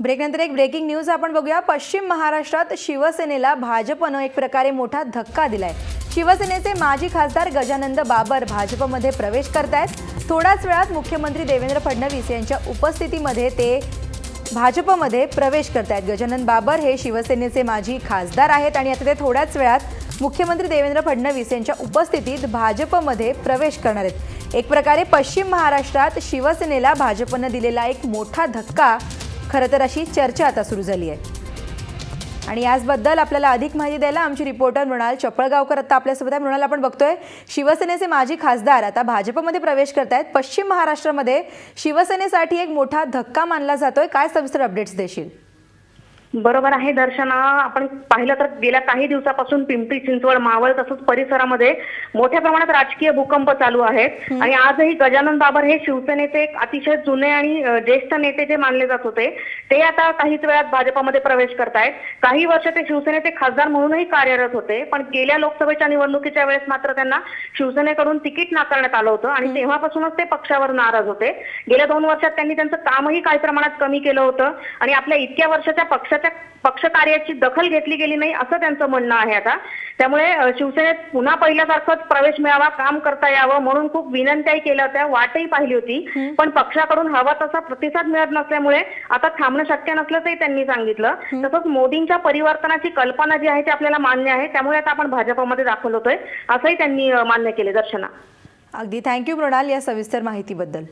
ब्रेकनंतर एक breaking news आपण बघूया. पश्चिम महाराष्ट्रात शिवसेनेला भाजपनं एक प्रकारे मोठा धक्का दिलाय. शिवसेनेचे माजी खासदार गजानंद बाबर भाजपमध्ये प्रवेश करतायत. थोड्याच वेळात मुख्यमंत्री देवेंद्र फडणवीस यांच्या उपस्थितीमध्ये ते भाजपमध्ये प्रवेश करतायत. गजानन बाबर हे शिवसेनेचे माजी खासदार आहेत आणि आता ते थोड्याच वेळात मुख्यमंत्री देवेंद्र फडणवीस यांच्या उपस्थितीत भाजपमध्ये प्रवेश करणार आहेत. एक प्रकारे पश्चिम महाराष्ट्रात शिवसेनेला भाजपनं दिलेला एक मोठा धक्का खरं तर अशी चर्चा आता सुरू झाली आहे. आणि याचबद्दल आपल्याला अधिक माहिती द्यायला आमची रिपोर्टर मृणाल चपळगावकर आता आपल्यासोबत आहे. मृणाल आपण बघतोय शिवसेनेचे माजी खासदार आता भाजपमध्ये प्रवेश करतायत. पश्चिम महाराष्ट्रामध्ये शिवसेनेसाठी एक मोठा धक्का मानला जातोय. काय सविस्तर अपडेट्स देशील? बरोबर आहे दर्शना. आपण पाहिलं तर गेल्या काही दिवसापासून पिंपरी चिंचवड मावळ तसंच परिसरामध्ये मोठ्या प्रमाणात राजकीय भूकंप चालू आहेत. आणि आजही गजानन बाबर हे शिवसेनेचे एक अतिशय जुने आणि ज्येष्ठ नेते जे मानले जात होते ते आता काहीच वेळात भाजपमध्ये प्रवेश करतायत. काही वर्ष ते शिवसेनेचे खासदार म्हणूनही कार्यरत होते पण गेल्या लोकसभेच्या निवडणुकीच्या वेळेस मात्र त्यांना शिवसेनेकडून तिकीट नाकारण्यात आलं होतं आणि तेव्हापासूनच ते पक्षावर नाराज होते. गेल्या दोन वर्षात त्यांनी त्यांचं कामही काही प्रमाणात कमी केलं होतं आणि आपल्या इतक्या वर्षाच्या पक्षाच्या पक्ष कार्याची दखल घेतली गेली नाही असं त्यांचं म्हणणं आहे आता. त्यामुळे शिवसेनेत पुन्हा पहिल्यासारखंच प्रवेश मिळावा काम करता यावं म्हणून खूप विनंत्याही केल्या होत्या वाटही पाहिली होती. पण पक्षाकडून हवा तसा प्रतिसाद मिळत नसल्यामुळे आता थांबणं शक्य नसल्याचंही त्यांनी सांगितलं. तसंच मोदींच्या परिवर्तनाची कल्पना जी आहे ती आपल्याला मान्य आहे त्यामुळे आता आपण भाजपमध्ये दाखल होतोय असंही त्यांनी मान्य केले दर्शना. अगदी. थँक्यू मृणाल या सविस्तर माहितीबद्दल.